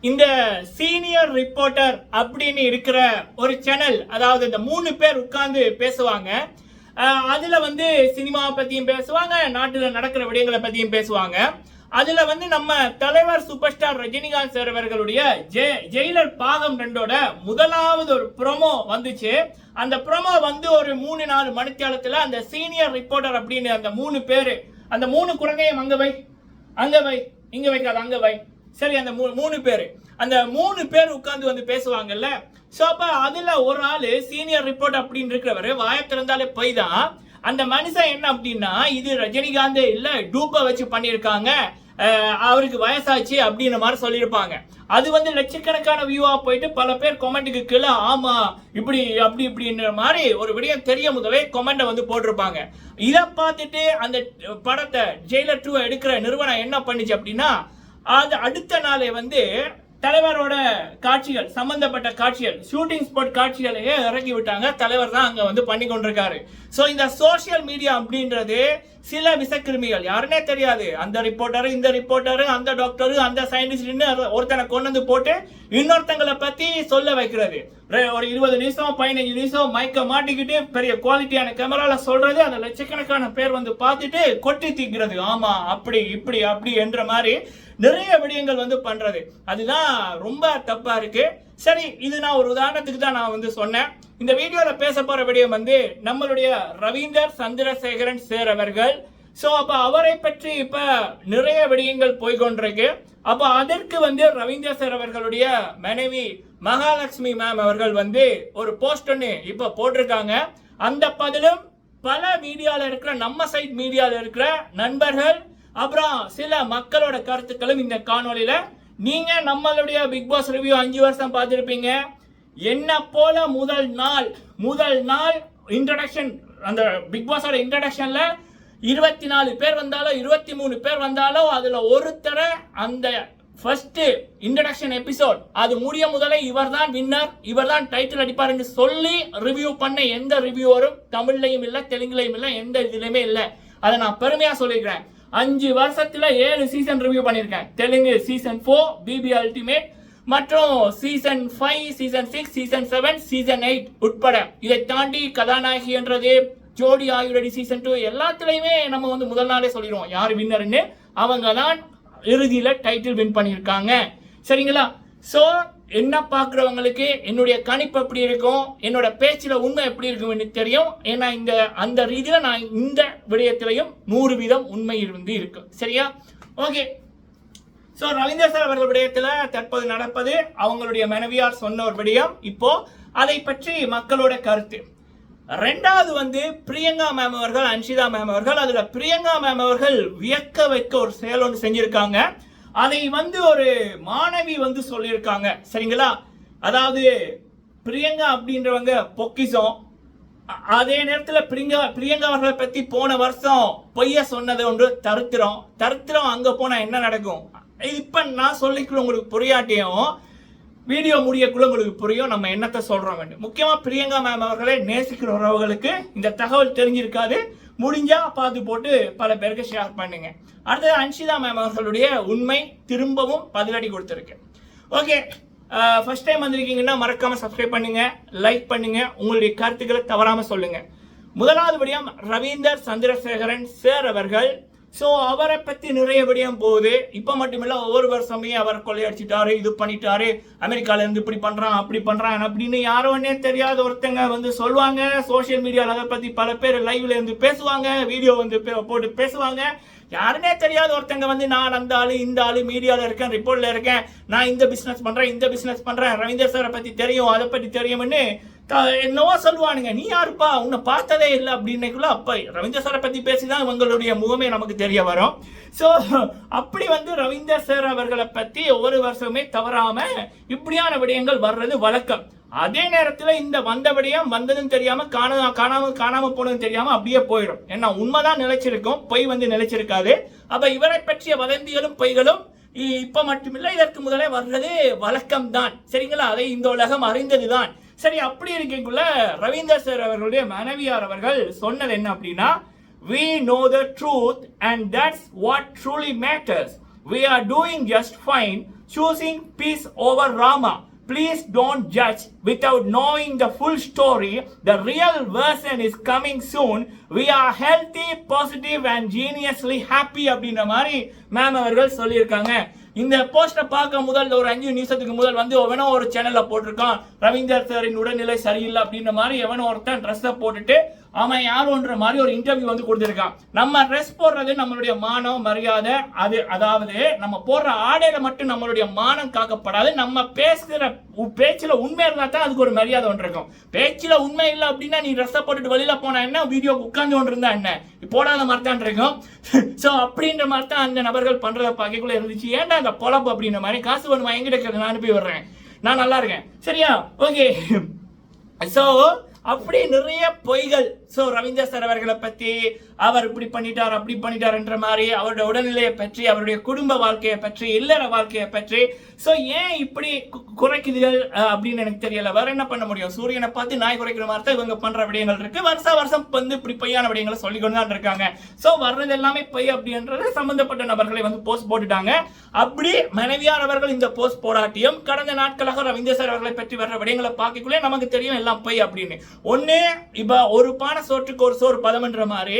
இந்த senior reporter அப்படின்னு இருக்கிற ஒரு சேனல் அதாவது இந்த மூணு பேர் உட்கார்ந்து பேசுவாங்க. அதில் அதுல வந்து சினிமாவை பத்தியும் பேசுவாங்க நாட்டுல நடக்கிற விடயங்களை பத்தியும் பேசுவாங்க. அதுல வந்து நம்ம தலைவர் சூப்பர் ஸ்டார் ரஜினிகாந்த் சார் அவர்களுடைய ஜெ- ஜெயிலர் பாகம் ரெண்டோட முதலாவது ஒரு ப்ரோமோ வந்துச்சு. அந்த ப்ரோமோ வந்து ஒரு மூணு நாலு மணித்தியாலத்துல அந்த சீனியர் ரிப்போர்ட்டர் அப்படின்னு அந்த மூணு பேரு அந்த மூணு குரங்கையும் அங்க வை அங்க வை இங்க வைக்காத அங்க வை. சரி அந்த மூ- மூணு பேர். அந்த மூணு பேர் உட்காந்து வந்து பேசுவாங்கல்ல? ஸோ அப்போ அதில் ஒரு நாள் சீனியர் ரிப்போர்ட் அப்படின்னு இருக்கிறவர் வாய திறந்தாலே போய் தான் அந்த மனுஷன் என்ன அப்படின்னா இது ரஜினிகாந்த் இல்லை டூப்பை வச்சு பண்ணியிருக்காங்க. அவருக்கு வயசாச்சு அப்படின்ற மாதிரி சொல்லியிருப்பாங்க. அது வந்து லட்சக்கணக்கான வியூவாக போயிட்டு பல பேர் கொமெண்ட்டுக்கு கீழே ஆமாம் இப்படி அப்படி இப்படின்ற மாதிரி ஒரு விடயம் தெரிய முதலே கொமெண்ட்டை வந்து போட்டிருப்பாங்க. இதை பார்த்துட்டு அந்த படத்தை ஜெயிலர் டூ எடுக்கிற நிறுவனம் என்ன பண்ணுச்சு அப்படின்னா அது அடுத்த நாளே வந்து தலைவரோட காட்சிகள் சம்பந்தப்பட்ட காட்சிகள் ஷூட்டிங் ஸ்பாட் காட்சிகளையே இறக்கி விட்டாங்க. தலைவர் தான் அங்க வந்து பண்ணி கொண்டிருக்காரு ஸோ இந்த சோஷியல் மீடியா அப்படின்றது சில விசக்கிருமிகள். யாருன்னே தெரியாது. அந்த ரிப்போர்ட்டரு இந்த ரிப்போர்ட்டரு அந்த டாக்டரு அந்த சயின்டிஸ்ட்னு ஒருத்தனை கொண்டு வந்து போட்டு இன்னொருத்தங்களை பத்தி சொல்ல வைக்கிறது. ஒரு இருபது நிமிஷம் பதினஞ்சு நிமிஷம் மயக்க மாட்டிக்கிட்டு பெரிய குவாலிட்டியான கேமரால சொல்றது அந்த லட்சக்கணக்கான பேர் வந்து பார்த்துட்டு கொட்டி தீக்கிறது. ஆமா அப்படி இப்படி அப்படி என்ற மாதிரி நிறைய விடயங்கள் வந்து பண்றது. அதுதான் ரொம்ப தப்பா இருக்கு. சரி இது நான் ஒரு உதாரணத்துக்கு தான் நான் வந்து சொன்னேன். இந்த வீடியோல பேச போற விடயம் வந்து நம்மளுடைய ரவீந்தர் சந்திரசேகரன் சேர் அவர்கள். ஸோ அப்போ அவரை பற்றி இப்போ நிறைய விடயங்கள் போய்கொண்டிருக்கு. அப்போ அதற்கு வந்து ரவீந்தர் சார் அவர்களுடைய மனைவி மகாலட்சுமி மேம் அவர்கள் வந்து ஒரு போஸ்ட் ஒன்று இப்போ போட்டிருக்காங்க. அந்த பதிலும் பல மீடியாவில் இருக்கிற நம்ம சைட் மீடியாவில் இருக்கிற நண்பர்கள் அப்புறம் சில மக்களோட கருத்துக்களும் இந்த காணொலியில் நீங்கள் நம்மளுடைய பிக் பாஸ் ரிவ்யூ அஞ்சு வருஷம் பார்த்துருப்பீங்க. என்ன போல முதல் நாள் முதல் நாள் இன்ட்ரடக்ஷன் அந்த பிக் பாஸோட இன்ட்ரடக்ஷன்ல இருபத்தி நாலு பேர் வந்தாலும் இருபத்தி மூணு பேர் வந்தாலும் அதுல ஒருத்தரை அந்த ஃபர்ஸ்ட் இன்ட்ரடக்ஷன் எபிசோட் அது முடிய முதலே இவர் தான் வின்னர் இவர் தான் டைட்டில் அடிப்பாருன்னு சொல்லி ரிவ்யூ பண்ண எந்த ரிவ்யூவரும் தமிழ்லையும் இல்லை தெலுங்குலையும் இல்லை எந்த இதுலையுமே இல்லை. அதை நான் பெருமையா சொல்லிக்கிறேன். அஞ்சு வருஷத்துல ஏழு சீசன் ரிவ்யூ பண்ணியிருக்கேன். Telugu season four BB ultimate மற்றும் season five season six season seven season eight உட்பட. இதை தாண்டி கதாநாயகி என்றது ஜோடி ஆயுரடி சீசன் டூ எல்லாத்துலேயுமே நம்ம வந்து முதல் நாளே சொல்லிடுவோம் யார் வின்னர்னு அவங்க தான் இறுதியில் டைட்டில் வின் பண்ணியிருக்காங்க. சரிங்களா? ஸோ என்ன பார்க்குறவங்களுக்கு என்னுடைய கணிப்பு எப்படி இருக்கும்? என்னோட பேச்சில் உண்மை எப்படி இருக்கும்னு தெரியும். ஏன்னா இந்த அந்த ரீதியில் நான் இந்த விடயத்திலையும் நூறு வீதம் உண்மை இருந்து இருக்கும் சரியா? ஓகே ஸோ ரவீந்தர் சார் அவர்கள் விடயத்தில் தற்போது நடப்பது அவங்களுடைய மனைவியார் சொன்ன ஒரு விடயம். இப்போ அதை பற்றி மக்களோட கருத்து. ரெண்டாவது வந்து பிரியங்கா மேம் அவர்கள் அன்ஷிதா மேம் அவர்கள் அதுல பிரியங்கா மேம் அவர்கள் வியக்க வைக்க ஒரு செயல் ஒன்று செஞ்சிருக்காங்க. அதை வந்து ஒரு மாணவி வந்து சொல்லியிருக்காங்க. சரிங்களா? அதாவது பிரியங்கா அப்படின்றவங்க பொக்கிசம் அதே நேரத்தில் பிரியங்கா பிரியங்கா அவர்களை பற்றி போன வருஷம் பொய்ய சொன்னது ஒன்று தருத்திரம். தருத்திரம் அங்கே போனால் என்ன நடக்கும்? இப்ப நான் சொல்லிக்கல உங்களுக்கு புரியாட்டியும் வீடியோ முடியக்குள்ள உங்களுக்கு புரியும் நம்ம என்னத்தை சொல்றோம் வேண்டும் முக்கியமா பிரியங்கா மேம் அவர்களை நேசிக்கிற உறவுகளுக்கு இந்த தகவல் தெரிஞ்சிருக்காது. முடிஞ்சா பார்த்து போட்டு பல பேருக்கு ஷேர் பண்ணுங்க. அடுத்தது அன்ஷிதா மேம் அவர்களுடைய உண்மை திரும்பவும் பதிலடி கொடுத்துருக்கு. ஓகே ஃபர்ஸ்ட் டைம் வந்திருக்கீங்கன்னா மறக்காம சப்ஸ்கிரைப் பண்ணுங்க லைக் பண்ணுங்க உங்களுடைய கருத்துக்களை தவறாம சொல்லுங்க. முதலாவது விடயம் ரவீந்தர் சந்திரசேகரன் சேர் அவர்கள் ஸோ அவரை பற்றி நிறைய விடயம் போகுது. இப்போ மட்டுமில்ல ஒவ்வொரு வருஷமே அவர் கொள்ளையடிச்சிட்டாரு இது பண்ணிட்டாரு அமெரிக்காவிலேருந்து இப்படி பண்ணுறான் அப்படி பண்ணுறான் அப்படின்னு யாரோன்னே தெரியாத ஒருத்தங்க வந்து சொல்லுவாங்க. சோஷியல் மீடியாவில் அதை பற்றி பல பேர் லைவ்ல இருந்து பேசுவாங்க வீடியோ வந்து பே- போட்டு பேசுவாங்க. யாருன்னே தெரியாத ஒருத்தங்க வந்து நான் அந்த ஆளு இந்த ஆளு மீடியாவில் இருக்கேன் ரிப்போர்ட்டில் இருக்கேன். நான் இந்த பிஸ்னஸ் பண்ணுறேன் இந்த பிஸ்னஸ் பண்ணுறேன் ரவீந்தர் சாரை பற்றி தெரியும் அதை பற்றி தெரியும்னு என்னவோ சொல்லுவானுங்க நீ யாருப்பா? உன்னை பார்த்ததே இல்லை. அப்படின்னைக்குள்ள அப்போ ரவீந்திர சாரை பற்றி பேசி தான் இவங்களுடைய முகமே நமக்கு தெரிய வரும். ஸோ அப்படி வந்து ரவீந்தர் சார் அவர்களை பற்றி ஒவ்வொரு வருஷமே தவறாமல் இப்படியான விடயங்கள் வர்றது வழக்கம். அதே நேரத்தில் இந்த வந்த விடயம் வந்ததும் தெரியாமல் காண காணாமல் காணாமல் போனதும் தெரியாமல் அப்படியே போயிடும். ஏன்னா உண்மைதான் நிலைச்சிருக்கும் பொய் வந்து நிலைச்சிருக்காது. அப்போ இவரை பற்றிய வதந்திகளும் பொய்களும் இ- மட்டுமில்லை இதற்கு முதலே வர்றது வழக்கம் தான் சரிங்களா? அதை இந்த உலகம் அறிந்ததுதான். சரி அப்படி இருக்கக்குள்ள ரவீந்தர் சார் அவர்களுடைய மனைவியார் அவர்கள் சொன்னது என்ன அப்படின்னா we know the truth and that's what truly matters we are doing just fine choosing peace over drama please don't judge without knowing the full story the real version is coming soon we are healthy positive and genuinely happy அப்படின்ற மாதிரி ma'am அவர்கள் சொல்லியிருக்காங்க இந்த போஸ்டை பார்க்க முதல் ஒரு அஞ்சு நிமிஷத்துக்கு முதல் வந்து எவனோ ஒரு சேனல்ல போட்டிருக்கான். ரவீந்தர் சாரின் உடல்நிலை சரியில்லை அப்படின்ற மாதிரி எவனோ ஒருத்தன் ட்ரெஸ்ஸை போட்டுட்டு அவன் யாரோன்ற மாதிரி ஒரு இன்டர்வியூ வந்து கொடுத்துருக்கான். நம்ம ட்ரெஸ் போடுறது நம்மளுடைய மானம் மரியாதை அது அதாவது நம்ம போடுற ஆடையில மட்டும் நம்மளுடைய மானம் காக்கப்படாது. நம்ம பேசுகிற பேச்சில் உண்மை இருந்தால் தான் அதுக்கு ஒரு மரியாதை ஒன்று இருக்கும். பேச்சில் உண்மை இல்லை அப்படின்னா நீ ட்ரெஸ்ஸை போட்டுட்டு வெளியில் போனா என்ன? வீடியோ உட்காந்து ஒன்று இருந்தா என்ன? போடாத மாதிரி தான் இருக்கும். ஸோ அப்படின்ற மாதிரி தான் அந்த நபர்கள் பண்ணுறத பார்க்கக்குள்ள இருந்துச்சு. ஏன்டா அந்த பொழப்பு அப்படின்ற மாதிரி? காசு வேணுமா? எங்கிட்ட கேட்குறது நான் அனுப்பி விடுறேன். நான் நல்லா இருக்கேன். சரியா? ஓகே ஸோ அப்படி நிறைய பொய்கள். ஸோ ரவீந்திர சார் அவர்களை பற்றி அவர் இப்படி பண்ணிட்டார் அப்படி பண்ணிட்டார்ன்ற மாதிரி அவருடைய உடல்நிலையை பற்றி அவருடைய குடும்ப வாழ்க்கையை பற்றி இல்லற வாழ்க்கையை பற்றி. ஸோ ஏன் இப்படி கு- குறைக்குதுகள் அப்படின்னு எனக்கு தெரியல. வேற என்ன பண்ண முடியும்? சூரியனை பார்த்து நாய் குறைக்கிற மாதிரி தான் இவங்க பண்ற விடயங்கள் இருக்கு. வருஷ வருஷம் வந்து இப்படி பொய்யான விடயங்களை சொல்லிக்கொண்டு தான் இருக்காங்க. ஸோ வர்றது எல்லாமே பொய் அப்படின்றது சம்பந்தப்பட்ட நபர்களை வந்து போஸ்ட் போட்டுட்டாங்க. அப்படி மனைவியார் அவர்கள் இந்த போஸ்ட் போடாட்டியும் கடந்த நாட்களாக ரவீந்திர சார் அவர்களை பற்றி வர்ற விடயங்களை பார்க்கக்குள்ளே நமக்கு தெரியும் எல்லாம் பொய் அப்படின்னு. ஒண்ணு இப்போ ஒரு பானை சோற்றுக்கு ஒரு சோறு பதம்ன்ற மாதிரி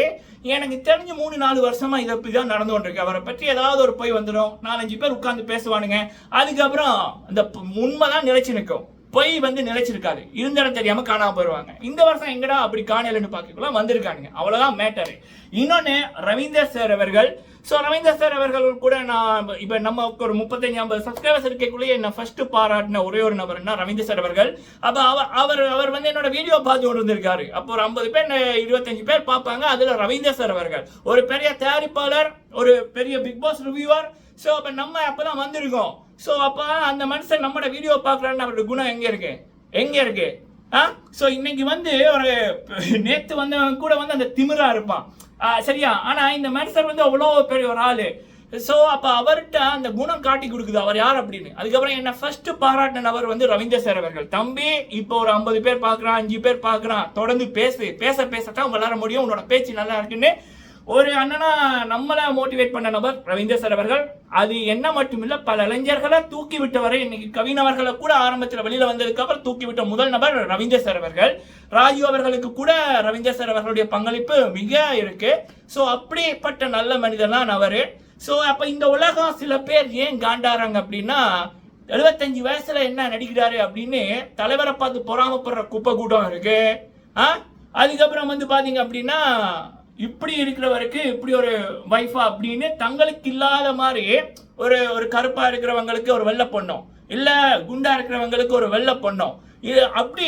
எனக்கு தெரிஞ்சு மூணு நாலு வருஷமா இதை இப்படிதான் நடந்து கொண்டிருக்கு. அவரை பற்றி ஏதாவது ஒரு பொய் வந்துடும் நாலஞ்சு பேர் உட்கார்ந்து பேசுவானுங்க. அதுக்கப்புறம் அந்த உண்மை உண்மைதான் நிலைச்சு நிற்கும். பொய் வந்து நிலைச்சிருக்காது இருந்த இடம் தெரியாம காணாம போயிருவாங்க. இந்த வருஷம் எங்கடா அப்படி காணலன்னு பார்க்கக்குள்ள வந்திருக்கானுங்க. அவ்வளவுதான் மேட்டர் இன்னொன்னு ரவீந்தர் சார் அவர்கள் ஸோ ரவீந்தர் சார் அவர்கள் கூட நான் இப்போ நம்ம ஒரு முப்பத்தஞ்சு ஐம்பது சப்ஸ்கிரைபர்ஸ் இருக்கக்குள்ளேயே என்ன ஃபர்ஸ்ட் பாராட்டின ஒரே ஒரு நபர்னா ரவீந்தர் சார் அவர்கள். அப்போ அவர் அவர் அவர் வந்து என்னோட வீடியோ பார்த்து கொண்டு வந்திருக்காரு அப்போ ஒரு ஐம்பது பேர் இருபத்தஞ்சு பேர் பார்ப்பாங்க. அதில் ரவீந்தர் சார் அவர்கள். ஒரு பெரிய தயாரிப்பாளர் ஒரு பெரிய பிக் பாஸ் ரிவ்யூவர் ஸோ அப்போ நம்ம அப்போ தான் வந்திருக்கோம். ஸோ அப்போ அந்த மனுஷன் நம்மளோட வீடியோ பார்க்குறான்னு அவரோட குணம் எங்கே இருக்கு? எங்கே இருக்கு? ஆ? ஸோ இன்னைக்கு வந்து ஒரு நேற்று வந்தவன் கூட வந்து அந்த திமிரா இருப்பான். சரியா? ஆனா இந்த மனுஷன் வந்து அவ்வளோ பெரிய ஒரு ஆளு. ஸோ அப்போ அவர்கிட்ட அந்த குணம் காட்டி கொடுக்குது. அவர் யார் அப்படின்னு? அதுக்கப்புறம் என்ன ஃபர்ஸ்ட் பாராட்டின நபர் வந்து ரவீந்தர் சார் அவர்கள். தம்பி இப்போ ஒரு ஐம்பது பேர் பார்க்குறான் அஞ்சு பேர் பார்க்குறான். தொடர்ந்து பேசு. பேச பேசத்தான் வளர முடியும். உன்னோட பேச்சு நல்லா இருக்குன்னு ஒரு அண்ணனா நம்மளை மோட்டிவேட் பண்ண நபர் ரவீந்திர சார் அவர்கள். அது என்ன மட்டுமில்ல பல இளைஞர்களை தூக்கி விட்டவரை இன்னைக்கு கவினவர்களை கூட ஆரம்பத்தில் வெளியில வந்ததுக்கு அப்புறம் தூக்கி விட்ட முதல் நபர் ரவீந்தர் சார் அவர்கள். ராஜு அவர்களுக்கு கூட ரவீந்தர் சார் அவர்களுடைய பங்களிப்பு மிக இருக்கு. ஸோ அப்படிப்பட்ட நல்ல மனிதர் தான் அவர். ஸோ அப்போ இந்த உலகம் சில பேர் ஏன் காண்டாறாங்க அப்படின்னா எழுபத்தஞ்சு வயசுல என்ன நடிக்கிறாரு அப்படின்னு தலைவரை பார்த்து பொறாமப்படுற குப்பை கூட்டம் இருக்கு. ஆ? அதுக்கப்புறம் வந்து பாத்தீங்க அப்படின்னா இப்படி இருக்கிறவருக்கு இப்படி ஒரு வைஃபா அப்படின்னு தங்களுக்கு இல்லாத மாதிரி ஒரு ஒரு கருப்பா இருக்கிறவங்களுக்கு ஒரு வெள்ளை பொண்ணும் இல்ல குண்டா இருக்கிறவங்களுக்கு ஒரு வெள்ளை பொண்ணும் இது அப்படி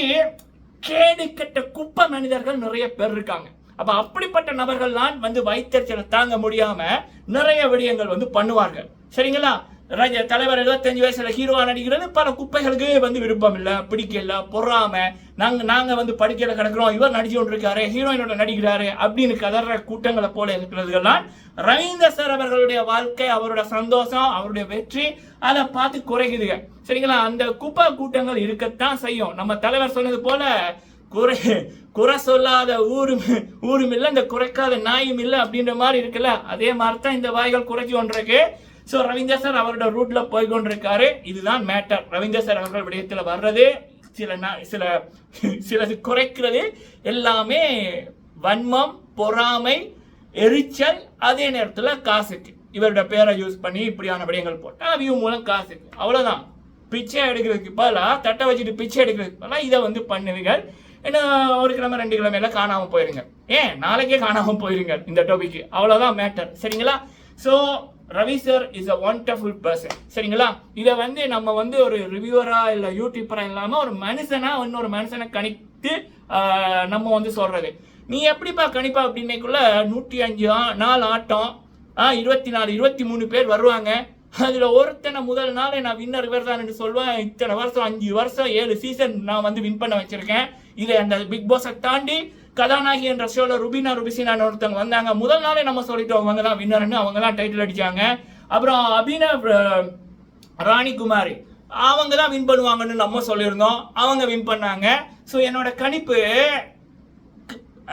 கேடு கெட்ட குப்பை மனிதர்கள் நிறைய பேர் இருக்காங்க. அப்ப அப்படிப்பட்ட நபர்கள் தான் வந்து வைத்தறிச்சலை தாங்க முடியாம நிறைய விடயங்கள் வந்து பண்ணுவார்கள். சரிங்களா? தலைவர் 75 வயசுல ஹீரோவா நடிக்கிறது பல குப்பைகளுக்கு வந்து விருப்பம் இல்ல பிடிக்கல பொறாம. நாங்க நாங்க வந்து படிக்கல கிடக்குறோம் இவர் நடிச்சு கொண்டிருக்காரு ஹீரோயினோட நடிக்கிறாரு அப்படின்னு கதற கூட்டங்களை போல இருக்கிறதுலாம் ரவீந்திர சார் அவர்களுடைய வாழ்க்கை அவரோட சந்தோஷம் அவருடைய வெற்றி அதை பார்த்து குறைக்குதுங்க. சரிங்களா? அந்த குப்பை கூட்டங்கள் இருக்கத்தான் செய்யும். நம்ம தலைவர் சொன்னது போல குறை குறை சொல்லாத ஊரும் ஊரும் இல்லை இந்த குறைக்காத நாயும் இல்லை அப்படின்ற மாதிரி இருக்குல்ல? அதே மாதிரி தான் இந்த வாய்கள் குறைச்சி ஒன்றுக்கு ஸோ ரவீந்திர சார் அவரோட ரூட்ல போய் கொண்டிருக்காரு இதுதான் மேட்டர் ரவீந்திர சார் அவர்கள் விடயத்தில் வர்றது சில சில சிலது குறைக்கிறது எல்லாமே வன்மம் பொறாமை எரிச்சல் அதே நேரத்தில் காசுக்கு. இவரோட பேரை யூஸ் பண்ணி இப்படியான விடயங்கள் போட்டால் வியூ மூலம் காசுக்கு. அவ்வளோதான் பிச்சை எடுக்கிறதுக்கு பதிலாக தட்டை வச்சுட்டு பிச்சை எடுக்கிறதுக்கு பதிலாக இதை வந்து பண்ணுவீர்கள். இன்னும் ஒரு கிழமை ரெண்டு கிழமையில காணாமல் போயிருங்க. ஏன்? நாளைக்கே காணாமல் போயிருங்க இந்த டாபிக் அவ்வளோதான் மேட்டர் சரிங்களா? So Ravi sir is a wonderful person சரிங்களா? இதை வந்து நம்ம வந்து ஒரு ரிவ்யூவரா இல்லை யூடியூப்பரா இல்லாமல் ஒரு மனுஷனா இன்னொரு மனுஷனை கணித்து நம்ம வந்து சொல்றது. நீ எப்படிப்பா கணிப்பா அப்படின்னக்குள்ள நூற்றி அஞ்சு ஆ- நாலு ஆட்டம் இருபத்தி நாலு இருபத்தி மூணு பேர் வருவாங்க. அதில் ஒருத்தனை முதல் நாள் நான் வின்னர் இவர் தான் சொல்லுவேன். இத்தனை வருஷம் அஞ்சு வருஷம் ஏழு சீசன் நான் வந்து வின் பண்ண வச்சிருக்கேன். இதை அந்த பிக் பாஸை தாண்டி கதாநாயகி என்ற ஷோல ருபினா ருபிசினான்னு ஒருத்தவங்க வந்தாங்க. முதல் நாளே நம்ம சொல்லிட்டோம் அவங்க தான் வின்னர்னு அவங்க தான் டைட்டில் அடிச்சாங்க. அப்புறம் அபினவ் ராணி குமாரி அவங்க தான் வின் பண்ணுவாங்கன்னு நம்ம சொல்லியிருந்தோம். அவங்க வின் பண்ணாங்க. ஸோ என்னோட கணிப்பு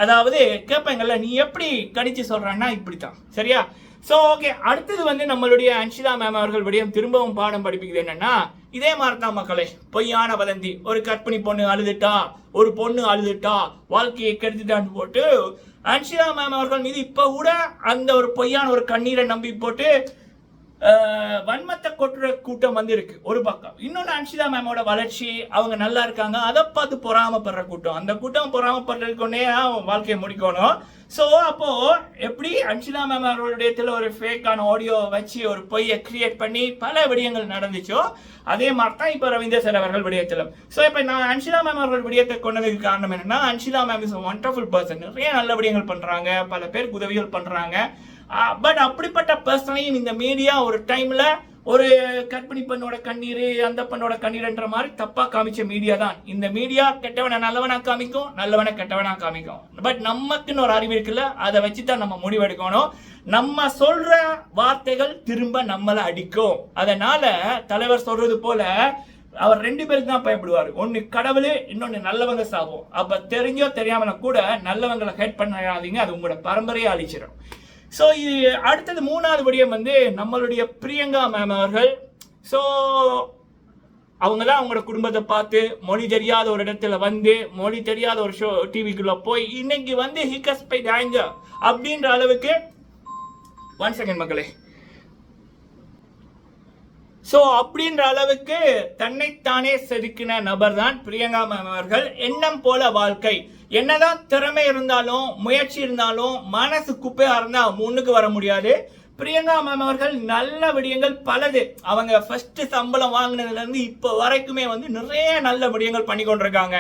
அதாவது கேட்பேங்கல்ல நீ எப்படி கணிச்சு சொல்றான்னா இப்படித்தான். சரியா? ஸோ ஓகே அடுத்தது வந்து நம்மளுடைய அன்ஷிதா மேம் அவர்கள் விடயம் திரும்பவும் பாடம் படிப்பிக்குது என்னன்னா இதே மாதிரி தான் மக்களே பொய்யான வதந்தி. ஒரு கற்பிணி பொண்ணு அழுதுட்டா ஒரு பொண்ணு அழுதுட்டா வாழ்க்கையை கெடுத்துட்டான்னு போட்டு அன்ஷிதா மேம் அவர்கள் மீது இப்போ கூட அந்த ஒரு பொய்யான ஒரு கண்ணீரை நம்பி போட்டு கொட்டுற கூட்டம் வந்து இருக்கு. ஒரு பக்கம். இன்னொன்று அன்ஷிதா மேமோட வளர்ச்சி அவங்க நல்லா இருக்காங்க. அதை பார்த்து பொறாமப்படுற கூட்டம். அந்த கூட்டம் பொறாமப்படுறதுக்குன்னே வாழ்க்கையை முடிக்கணும். ஸோ அப்போ எப்படி அன்ஷிதா மேம் அவர்களுடைய ஒரு ஃபேக்கான ஆடியோ வச்சு ஒரு பொய்யை கிரியேட் பண்ணி பல விடயங்கள் நடந்துச்சோ அதே மாதிரி தான் இப்போ ரவீந்தர் சார் அவர்கள் விடயத்திலும். ஸோ இப்போ நான் அன்ஷிதா மேம் அவர்கள் விடயத்தை கொண்டதுக்கு காரணம் என்னன்னா Anshitha ma'am is wonderful person நிறைய நல்ல விடயங்கள் பண்ணுறாங்க பல பேருக்கு உதவிகள் பண்ணுறாங்க பட் அப்படிப்பட்ட பர்சனையும் இந்த மீடியா ஒரு டைமில் ஒரு கற்பிணி பெண்ணோட கண்ணீர் அந்த பெண்ணோட கண்ணீர்ன்ற மாதிரி தப்பாக காமிச்ச மீடியா தான். இந்த மீடியா கெட்டவனை நல்லவனா காமிக்கும் நல்லவனை கெட்டவனா காமிக்கும். பட் நமக்குன்னு ஒரு அறிவு இருக்குல்ல அதை வச்சு தான் நம்ம முடிவெடுக்கணும். நம்ம சொல்ற வார்த்தைகள் திரும்ப நம்மளை அடிக்கும். அதனால தலைவர் சொல்றது போல அவர் ரெண்டு பேருக்கு தான் பயப்படுவார். ஒன்னு கடவுள் இன்னொன்னு நல்லவங்க சாவும் அப்ப தெரிஞ்சோ தெரியாமல கூட நல்லவங்களை ஹேட் பண்ணாதீங்க அது உங்களோட பரம்பரையை அழிச்சிடும் ஸோ இது அடுத்தது மூணாவது விடயம் வந்து நம்மளுடைய பிரியங்கா மேம் அவர்கள். ஸோ அவங்க தான் அவங்களோட குடும்பத்தை பார்த்து மொழி தெரியாத ஒரு இடத்துல வந்து மொழி தெரியாத ஒரு ஷோ டிவிக்குள்ளே போய் இன்னைக்கு வந்து ஹிகஸ் பை டேங்க அப்படின்ற அளவுக்கு ஒன் செகண்ட் மக்களே. ஸோ அப்படின்ற அளவுக்கு தன்னைத்தானே செதுக்கின நபர் தான் பிரியங்கா மேம் அவர்கள். எண்ணம் போல வாழ்க்கை. என்னதான் திறமை இருந்தாலும் முயற்சி இருந்தாலும் மனசு குப்பையா இருந்தா முன்னுக்கு வர முடியாது. பிரியங்கா மேம் அவர்கள் நல்ல விடயங்கள் பலது. அவங்க ஃபர்ஸ்ட் சம்பளம் வாங்கினதுல இருந்து இப்போ வரைக்குமே வந்து நிறைய நல்ல விடயங்கள் பண்ணி கொண்டிருக்காங்க.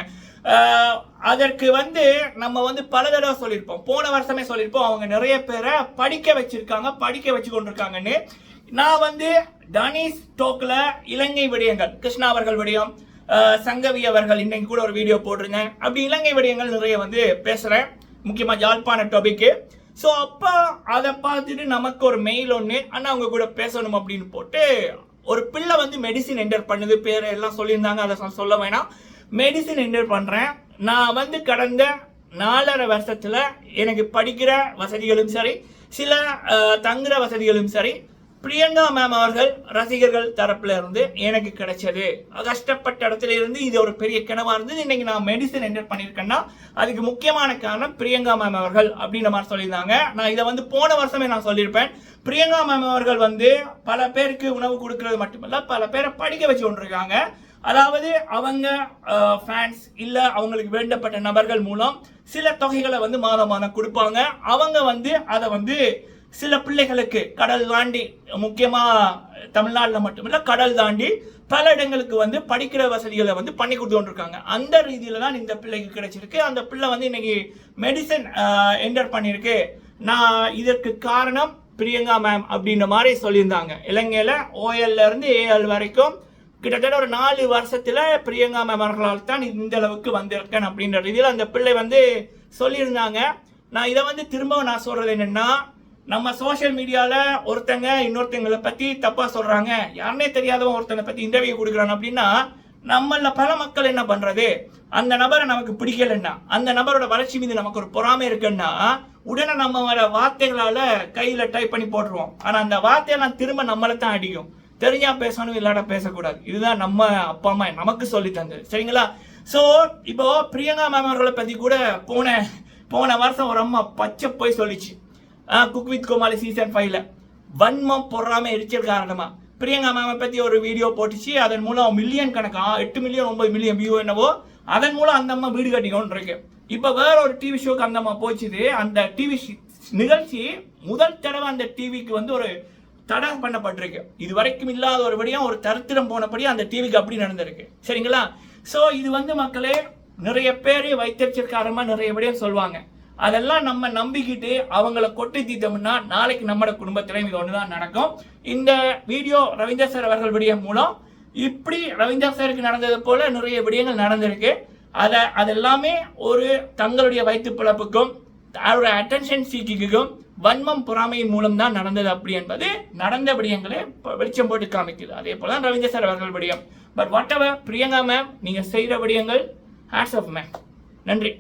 அதற்கு வந்து நம்ம வந்து பல தடவை சொல்லியிருப்போம். போன வருஷமே சொல்லியிருப்போம். அவங்க நிறைய பேரை படிக்க வச்சிருக்காங்க படிக்க வச்சு கொண்டிருக்காங்கன்னு. நான் வந்து தனிஷ் டோக்ல இலங்கை விடயங்கள் கிருஷ்ணா அவர்கள் விடயம் சங்கவி அவர்கள் இன்னைக்கு கூட ஒரு வீடியோ போட்டிருந்தேன். அப்படி இலங்கை விடயங்கள் நிறைய வந்து பேசுகிறேன் முக்கியமாக யாழ்ப்பாண டாபிக்கு ஸோ அப்போ அதை பார்த்துட்டு நமக்கு ஒரு மெயில் ஒன்று ஆனால் அவங்க கூட பேசணும் அப்படின்னு போட்டு ஒரு பிள்ளை வந்து மெடிசின் என்டர் பண்ணுது பேர் எல்லாம் சொல்லியிருந்தாங்க அதை நான் சொல்ல வேணாம். மெடிசின் என்டர் பண்ணுறேன் நான் வந்து கடந்த நாலரை வருஷத்தில் எனக்கு படிக்கிற வசதிகளும் சரி சில தங்குற வசதிகளும் சரி பிரியங்கா மேம் அவர்கள் ரசிகர்கள் தரப்புல இருந்து எனக்கு கிடைச்சது. கஷ்டப்பட்ட இடத்துல இருந்து இது ஒரு பெரிய கிணவா இருந்தது. இன்னைக்கு நான் மெடிசன் என்டர் பண்ணியிருக்கேன்னா அதுக்கு முக்கியமான காரணம் பிரியங்கா மேம் அவர்கள் அப்படின்ற மாதிரி சொல்லியிருந்தாங்க. நான் இதை வந்து போன வருஷமே நான் சொல்லியிருப்பேன். பிரியங்கா மேம் அவர்கள் வந்து பல பேருக்கு உணவு கொடுக்கறது மட்டுமல்ல பல பேரை படிக்க வச்சு கொண்டிருக்காங்க. அதாவது அவங்க ஃபேன்ஸ் இல்லை அவங்களுக்கு வேண்டப்பட்ட நபர்கள் மூலம் சில தொகைகளை வந்து மாதம் மாதம் கொடுப்பாங்க. அவங்க வந்து அதை வந்து சில பிள்ளைகளுக்கு கடல் தாண்டி முக்கியமாக தமிழ்நாட்டில் மட்டுமில்ல கடல் தாண்டி பல இடங்களுக்கு வந்து படிக்கிற வசதிகளை வந்து பண்ணி கொடுத்து கொண்டிருக்காங்க அந்த ரீதியில் தான் இந்த பிள்ளைக்கு கிடைச்சிருக்கு. அந்த பிள்ளை வந்து இன்னைக்கு மெடிசன் என்டர் பண்ணியிருக்கு. நான் இதற்கு காரணம் பிரியங்கா மேம் அப்படின்ற மாதிரி சொல்லியிருந்தாங்க. இலங்கையில் ஓஎல்ல இருந்து ஏஎல் வரைக்கும் கிட்டத்தட்ட ஒரு நாலு வருஷத்தில் பிரியங்கா மேம் அவர்களால் தான் இந்த அளவுக்கு வந்திருக்கேன் அப்படின்ற ரீதியில் அந்த பிள்ளை வந்து சொல்லியிருந்தாங்க. நான் இதை வந்து திரும்ப நான் சொல்கிறது என்னென்னா நம்ம சோஷியல் மீடியால ஒருத்தங்க இன்னொருத்தங்களை பத்தி தப்பா சொல்றாங்க. யாருனே தெரியாதவன் ஒருத்தனை பத்தி இன்டர்வியூ கொடுக்குறாங்க அப்படின்னா நம்மள பல மக்கள் என்ன பண்றது? அந்த நபரை நமக்கு பிடிக்கலன்னா அந்த நபரோட வளர்ச்சி மீது நமக்கு ஒரு பொறாமை இருக்குன்னா உடனே நம்ம வர வார்த்தைகளால கையில டைப் பண்ணி போட்டுருவோம். ஆனா அந்த வார்த்தையெல்லாம் திரும்ப நம்மளை தான் அடிக்கும். தெரிஞ்சா பேசணும் இல்லாட பேசக்கூடாது. இதுதான் நம்ம அப்பா அம்மா நமக்கு சொல்லி தந்தது. சரிங்களா? சோ இப்போ பிரியங்கா மேம் அவர்களை பத்தி கூட போன போன வருஷம் ஒரு அம்மா பச்சை போய் சொல்லிச்சு. குக் வித் கோமாளி சீசன் ஃபைவ்ல வன்மம் பொறாம எரிச்சல் காரணமா பிரியங்கா மேமை பத்தி ஒரு வீடியோ போட்டுச்சு அதன் மூலம் மில்லியன் கணக்கா எட்டு மில்லியன் ஒன்பது மில்லியன் வியூ என்னவோ அதன் மூலம் அந்த அம்மா வீடு கட்டிக்கொண்டு இருக்கு இப்ப வேற ஒரு டிவி ஷோக்கு அந்த அம்மா போச்சுது அந்த டிவி நிகழ்ச்சி முதல் தடவை அந்த டிவிக்கு வந்து ஒரு தடை பண்ணப்பட்டிருக்கு இது வரைக்கும் இல்லாத ஒரு படியும் ஒரு தரித்திரம் போனபடி அந்த டிவிக்கு அப்படி நடந்திருக்கு சரிங்களா ஸோ இது வந்து மக்களே நிறைய பேர் வைத்தறிச்சல் நிறைய விடயம் சொல்லுவாங்க அதெல்லாம் நம்ம நம்பிக்கிட்டு அவங்கள கொட்டி தீர்த்தோம்னா நாளைக்கு நம்மட குடும்பத்திலையும் இது தான் நடக்கும். இந்த வீடியோ ரவீந்தர் சார் அவர்கள் விடியம் மூலம் இப்படி ரவீந்தர் சாருக்கு நடந்தது போல நிறைய விடயங்கள் நடந்திருக்கு. அதை அதெல்லாமே ஒரு தங்களுடைய வயிற்று பிழப்புக்கும் அவருடைய அட்டென்ஷன் சீக்கிக்கும் வன்மம் பொறாமையின் மூலம் தான் நடந்தது அப்படி என்பது நடந்த விடயங்களை வெளிச்சம் போட்டு காமிக்குது. அதே போல தான் ரவீந்தர் சார் அவர்கள் விடயம். But whatever Priyanka ma'am நீங்கள் செய்கிற விடயங்கள் ஹேட்ஸ் ஆஃப் மேம் நன்றி.